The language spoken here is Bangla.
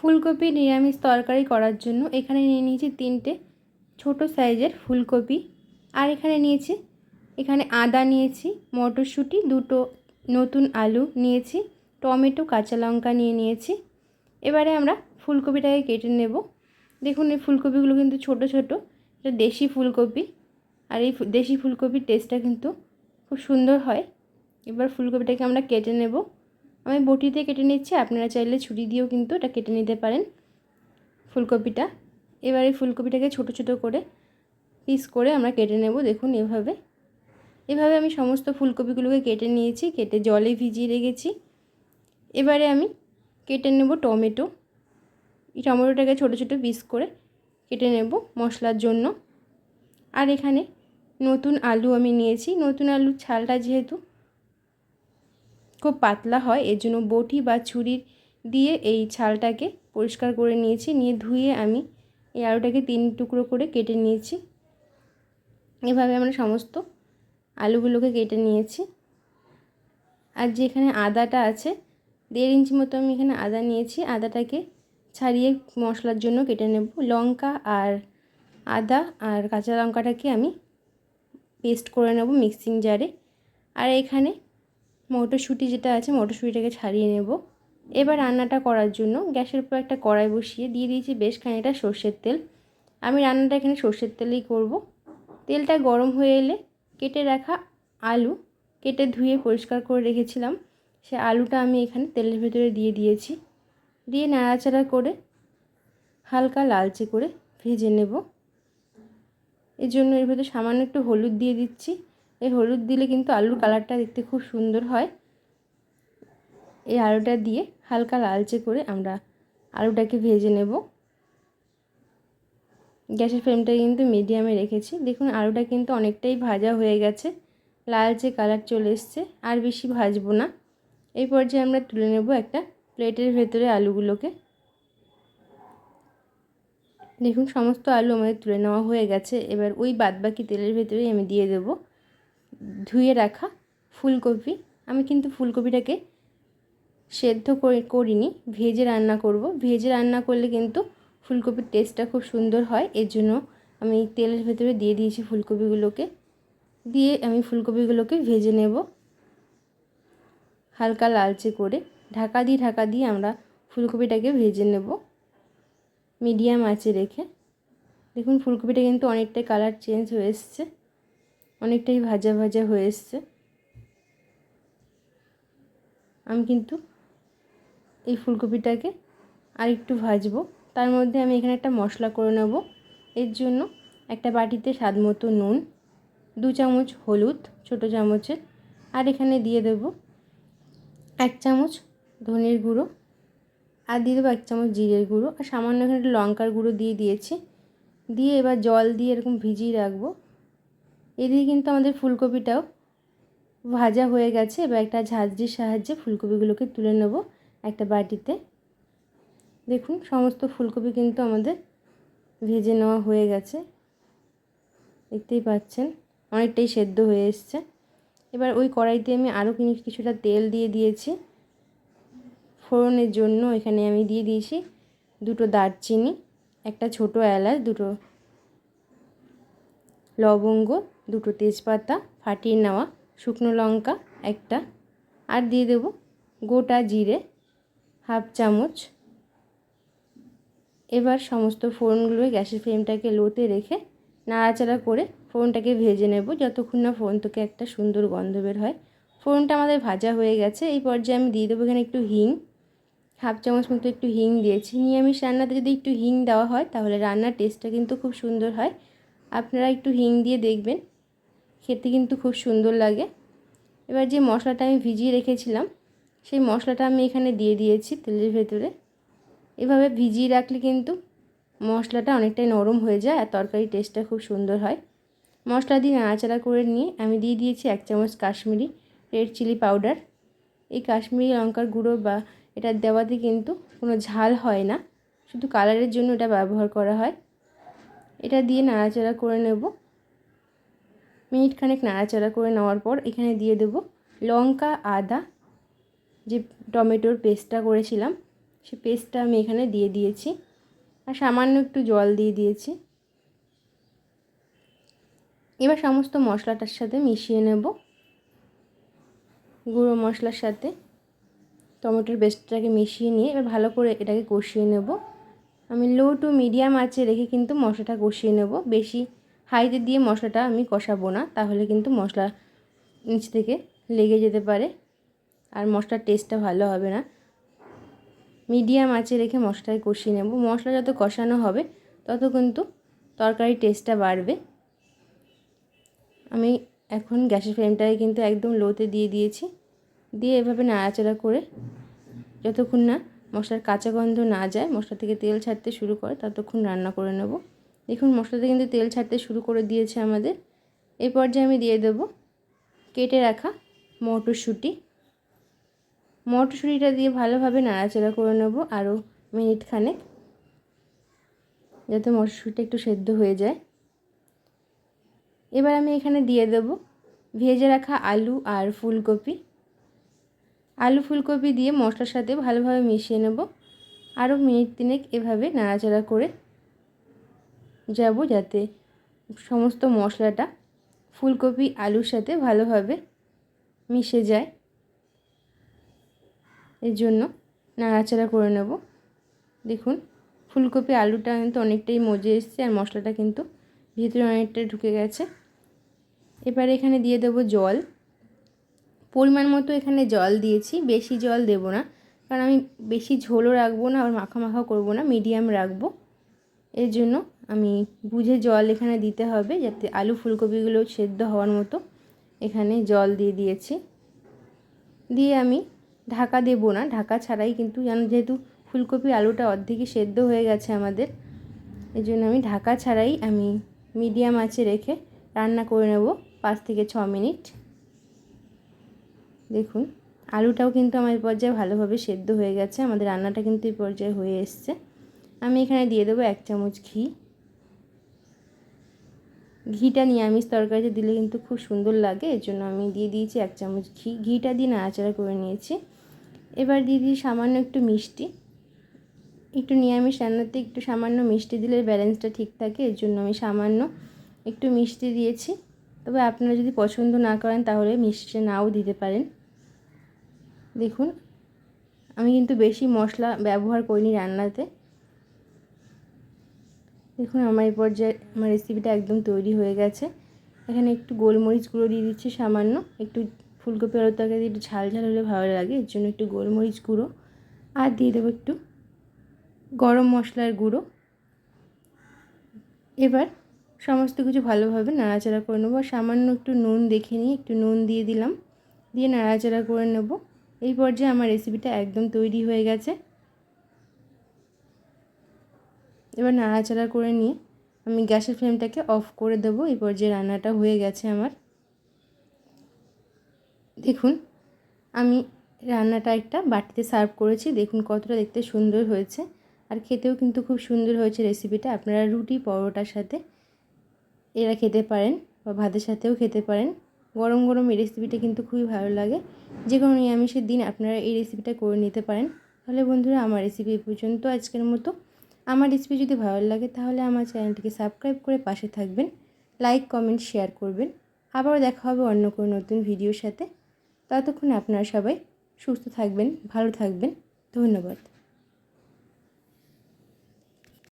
ফুলকপি নিরামিষ তরকারি করার জন্য এখানে নিয়ে নিয়েছি তিনটে ছোট সাইজের ফুলকপি। আর এখানে নিয়েছি, এখানে আদা নিয়েছি, মটরশুঁটি, দুটো নতুন আলু নিয়েছি, টমেটো, কাঁচা লঙ্কা নিয়ে নিয়েছি। এবারে আমরা ফুলকপিটাকে কেটে নেব। দেখুন, এই ফুলকপিগুলো কিন্তু ছোট ছোট। এটা দেশি ফুলকপি। আর এই দেশি ফুলকপির টেস্টটা কিন্তু খুব সুন্দর হয়। এবার ফুলকপিটাকে আমরা কেটে নেব। আমি বটিতে কেটে নিচ্ছি, আপনারা চাইলে ছুরি দিয়েও কিন্তু এটা কেটে নিতে পারেন ফুলকপিটা। এবার এই ফুলকপিটাকে ছোট ছোট করে পিস করে আমরা কেটে নেব, দেখুন এভাবে। এভাবে আমি সমস্ত ফুলকপিগুলোকে কেটে নিয়েছি, কেটে জলে ভিজিয়ে রেখেছি। এবারে আমি কেটে নেব টমেটো। এই টমেটোটাকে ছোট ছোট পিস করে কেটে নেব মশলার জন্য। আর এখানে নতুন আলু আমি নিয়েছি। নতুন আলুর ছালটা যেহেতু খুব পাতলা হয়, এর জন্য বটি বা ছুরির দিয়ে এই ছালটাকে পরিষ্কার করে নিয়েছি। নিয়ে ধুয়ে আমি এই আলুটাকে তিন টুকরো করে কেটে নিয়েছি। এভাবে আমরা সমস্ত আলুগুলোকে কেটে নিয়েছি। আর যেখানে আদাটা আছে, দেড় ইঞ্চি মতো আমি এখানে আদা নিয়েছি। আদাটাকে ছাড়িয়ে মশলার জন্য কেটে নেব। লঙ্কা আর আদা আর কাঁচা লঙ্কাটাকে আমি পেস্ট করে নেব মিক্সিং জারে। আর এখানে মটরশুঁটি যেটা আছে, মটরশুঁটিটাকে ছাড়িয়ে নেব। এবার রান্নাটা করার জন্য গ্যাসের উপর একটা কড়াই বসিয়ে দিয়ে দিয়েছি বেশ খানিকটা সর্ষের তেল। আমি রান্নাটা এখানে সর্ষের তেলেই করব। তেলটা গরম হয়ে এলে কেটে রাখা আলু কেটে ধুয়ে পরিষ্কার করে রেখেছিলাম। সে আলুটা আমি এখানে তেলের ভেতরে দিয়ে দিয়েছি। দিয়ে নাড়াচাড়া করে হালকা লালচে করে ভেজে নেব। এর জন্য এর ভেতরে সামান্য একটু হলুদ দিয়ে দিচ্ছি। এই হলুদ দিলে কিন্তু আলুর কালারটা দেখতে খুব সুন্দর হয়। এই আলুটা দিয়ে হালকা লালচে করে আমরা আলুটাকে ভেজে নেব। গ্যাসের ফ্লেমটা কিন্তু মিডিয়ামে রেখেছি। দেখুন, আলুটা কিন্তু অনেকটাই ভাজা হয়ে গেছে। লালচে কালার চলে এসছে, আর বেশি ভাজবো না। এই পর্যায়ে আমরা তুলে নেব একটা প্লেটের ভেতরে আলুগুলোকে। দেখুন, সমস্ত আলু আমাদের তুলে নেওয়া হয়ে গেছে। এবার ওই বাদবাকি তেলের ভেতরেই আমি দিয়ে দেব। ধুয়ে রাখা ফুলকপি। আমি কিন্তু ফুলকপিটাকে সেদ্ধ করে, করিনি, ভেজে রান্না করব। ভেজে রান্না করলে কিন্তু ফুলকপির টেস্টটা খুব সুন্দর হয়। এর জন্য আমি তেলের ভেতরে দিয়ে দিয়েছি ফুলকপিগুলোকে। দিয়ে আমি ফুলকপিগুলোকে ভেজে নেব হালকা লালচে করে। ঢাকা দিয়ে ঢাকা দিয়ে আমরা ফুলকপিটাকে ভেজে নেব মিডিয়াম আঁচে রেখে। দেখুন, ফুলকপিটা কিন্তু অনেকটাই কালার চেঞ্জ হয়ে এসছে। অনেকটাই ভাজা ভাজা হয়ে এসছে। আমি কিন্তু এই ফুলকপিটাকে আর একটু ভাজবো। তার মধ্যে আমি এখানে একটা মশলা করে নেব। এর জন্য একটা বাটিতে স্বাদ মতো নুন, দু চামচ হলুদ, ছোটো চামচের, আর এখানে দিয়ে দেব এক চামচ ধনের গুঁড়ো, আর দিয়ে দেবো এক চামচ জিরের গুঁড়ো, আর সামান্য এখানে লঙ্কার গুঁড়ো দিয়ে দিয়েছি। দিয়ে এবার জল দিয়ে এরকম ভিজিয়ে রাখব। এদিকে কিন্তু আমাদের ফুলকপিটাও ভাজা হয়ে গেছে। এবার একটা ঝাঁঝরির সাহায্যে ফুলকপিগুলোকে তুলে নেব একটা বাটিতে। দেখুন, সমস্ত ফুলকপি কিন্তু আমাদের ভেজে নেওয়া হয়ে গেছে। দেখতেই পাচ্ছেন, অনেকটাই সেদ্ধ হয়ে এসছে। এবার ওই কড়াইতে আমি আরও কিছুটা তেল দিয়ে দিয়েছি। ফোড়নের জন্য এখানে আমি দিয়ে দিয়েছি দুটো দারচিনি, একটা ছোটো এলাচ, দুটো লবঙ্গ দুটো তেজপাতা ফাটিয়ে নেওয়া, শুকনো লঙ্কা একটা, আর দিয়ে দেব গোটা জিরে, হাফ চামচ। এবার সমস্ত ফোড়নগুলো গ্যাসের ফ্লেমটাকে লোতে রেখে নাড়াচাড়া করে ফোড়নটাকে ভেজে নেব যতক্ষণ না ফোড়ন থেকে একটা সুন্দর গন্ধ বের হয়। ফোড়নটা আমাদের ভাজা হয়ে গেছে। এই পর্যায়ে আমি দিয়ে দেবো এখানে একটু হিং। হাফ চামচ মতো একটু হিং দিয়েছি। নিরামিষ রান্নাতে যদি একটু হিং দেওয়া হয় তাহলে রান্নার টেস্টটা কিন্তু খুব সুন্দর হয়। আপনারা একটু হিং দিয়ে দেখবেন। খেতে কিন্তু খুব সুন্দর লাগে। এবার যে মশলাটা আমি ভিজিয়ে রেখেছিলাম, সেই মশলাটা আমি এখানে দিয়ে দিয়েছি তেলের ভেতরে। এভাবে ভিজিয়ে রাখলে কিন্তু মশলাটা অনেকটাই নরম হয়ে যায় আর তরকারির টেস্টটা খুব সুন্দর হয়। মশলা দিয়ে নাড়াচাড়া করে নিয়ে আমি দিয়ে দিয়েছি এক চামচ কাশ্মীরি রেড চিলি পাউডার। এই কাশ্মীরি লঙ্কার গুঁড়ো বা এটা দেওয়াতে কিন্তু কোনো ঝাল হয় না। শুধু কালারের জন্য এটা ব্যবহার করা হয়। এটা দিয়ে নাড়াচাড়া করে নেব। মিনিট খানেক নাড়াচাড়া করে নেওয়ার পর এখানে দিয়ে দেব লঙ্কা, আদা, যে টমেটোর পেস্টটা করেছিলাম, সে পেস্টটা আমি এখানে দিয়ে দিয়েছি। আর সামান্য একটু জল দিয়ে দিয়েছি। এবার সমস্ত মশলাটার সাথে মিশিয়ে নেব। গুঁড়ো মশলার সাথে টমেটোর পেস্টটাকে মিশিয়ে নিয়ে এবার ভালো করে এটাকে কষিয়ে নেব। আমি লো টু মিডিয়াম আঁচে রেখে কিন্তু মশলাটা কষিয়ে নেব। বেশি হাইতে দিয়ে মশলাটা আমি কষাবো না, তাহলে কিন্তু মশলা নিচ থেকে লেগে যেতে পারে আর মশলার টেস্টটা ভালো হবে না। মিডিয়াম আঁচে রেখে মশলায় কষিয়ে নেব। মশলা যত কষানো হবে, তত কিন্তু তরকারির টেস্টটা বাড়বে। আমি এখন গ্যাসের ফ্লেমটাকে কিন্তু একদম লোতে দিয়ে দিয়েছি। দিয়ে এভাবে নাড়াচাড়া করে যতক্ষণ না মশলার কাঁচা গন্ধ না যায়, মশলা থেকে তেল ছাড়তে শুরু করে, ততক্ষণ রান্না করে নেব। দেখুন, মশলাতে কিন্তু তেল ছাড়তে শুরু করে দিয়েছে আমাদের। এই পর্যায়ে আমি দিয়ে দেব, কেটে রাখা মটরশুঁটি। মটরশুঁটিটা দিয়ে ভালোভাবে নাড়াচাড়া করে নেব আরও মিনিট খানেক, যাতে মটরশুঁটিটা একটু সেদ্ধ হয়ে যায়। এবার আমি এখানে দিয়ে দেব ভেজে রাখা আলু আর ফুলকপি। আলু ফুলকপি দিয়ে মশলার সাথে ভালোভাবে মিশিয়ে নেব। আরও মিনিট তিনেক এভাবে নাড়াচাড়া করে যাব যাতে সমস্ত মশলাটা ফুলকপি, আলুর সাথে ভালোভাবে মিশে যায়। এর জন্য নাড়াচাড়া করে নেব। দেখুন, ফুলকপি, আলুটা কিন্তু অনেকটাই মজে এসছে আর মশলাটা কিন্তু ভিতরে অনেকটাই ঢুকে গেছে। এবারে এখানে দিয়ে দেব জল। পরিমাণ মতো এখানে জল দিয়েছি, বেশি জল দেব না। কারণ আমি বেশি ঝোলও রাখব না আর মাখা মাখা করব না, মিডিয়াম রাখব। এর জন্য আমি বুঝে জল এখানে দিতে হবে যাতে আলু ফুলকপিগুলো সেদ্ধ হওয়ার মতো এখানে জল দিয়ে দিয়েছি। দিয়ে আমি ঢাকা দেবো না, ঢাকা ছাড়াই কিন্তু যেন যেহেতু ফুলকপি আলুটা অর্ধেকই সেদ্ধ হয়ে গেছে আমাদের এই জন্য আমি ঢাকা ছাড়াই আমি মিডিয়াম আঁচে রেখে রান্না করে নেব পাঁচ থেকে ছ মিনিট। দেখুন, আলুটাও কিন্তু আমার এই পর্যায়ে ভালোভাবে সেদ্ধ হয়ে গেছে, আমাদের রান্নাটা কিন্তু এই পর্যায়ে হয়ে এসছে। আমি এখানে দিয়ে দেবো এক চামচ ঘি। ঘিটা নিরামিষ তরকারিতে দিলে কিন্তু খুব সুন্দর লাগে, এর জন্য আমি দিয়ে দিয়েছি এক চামচ ঘি। ঘিটা দিয়ে নাড়াচাড়া করে নিয়েছি। এবার দিয়ে দিই সামান্য একটু মিষ্টি। একটু নিরামিষ রান্নাতে একটু সামান্য মিষ্টি দিলে ব্যালেন্সটা ঠিক থাকে, এর জন্য আমি সামান্য একটু মিষ্টি দিয়েছি। তবে আপনারা যদি পছন্দ না করেন তাহলে মিষ্টি নাও দিতে পারেন। দেখুন, আমি কিন্তু বেশি মশলা ব্যবহার করিনি রান্নাতে। দেখুন আমার এই পর্যায়ে আমার রেসিপিটা একদম তৈরি হয়ে গেছে। এখানে একটু গোলমরিচ গুঁড়ো দিয়ে দিচ্ছি সামান্য। একটু ফুলকপি আলুর তরকারি একটু ঝাল ঝাল হলে ভালো লাগে, এর জন্য একটু গোলমরিচ গুঁড়ো। আর দিয়ে দেবো একটু গরম মশলার গুঁড়ো। এবার সমস্ত কিছু ভালোভাবে নাড়াচাড়া করে নেব। সামান্য একটু নুন দেখে নিয়ে একটু নুন দিয়ে দিলাম। দিয়ে নাড়াচাড়া করে নেব। এই পর্যায়ে আমার রেসিপিটা একদম তৈরি হয়ে গেছে। এবার নাড়াচাড়া করে নিয়ে আমি গ্যাসের ফ্লেমটাকে অফ করে দেবো। এই পর্যায়ে রান্নাটা হয়ে গেছে আমার। দেখুন, আমি রান্নাটা একটা বাটিতে সার্ভ করেছি। দেখুন কতটা দেখতে সুন্দর হয়েছে। আর খেতেও কিন্তু খুব সুন্দর হয়েছে রেসিপিটা। আপনারা রুটি, পরোটার সাথে এরা খেতে পারেন বা ভাতের সাথেও খেতে পারেন। গরম গরম এই রেসিপিটা কিন্তু খুবই ভালো লাগে। যে কোনো নিরামিষের দিন আপনারা এই রেসিপিটা করে নিতে পারেন। তাহলে বন্ধুরা, আমার রেসিপি পর্যন্ত। আজকের মতো আমার রেসিপি যদি ভালো লাগে তাহলে আমার চ্যানেলটিকে সাবস্ক্রাইব করে পাশে থাকবেন লাইক কমেন্ট শেয়ার করবেন। আবারও দেখা হবে অন্য কোনো নতুন ভিডিওর সাথে। ততক্ষণ আপনারা সবাই সুস্থ থাকবেন, ভালো থাকবেন। ধন্যবাদ।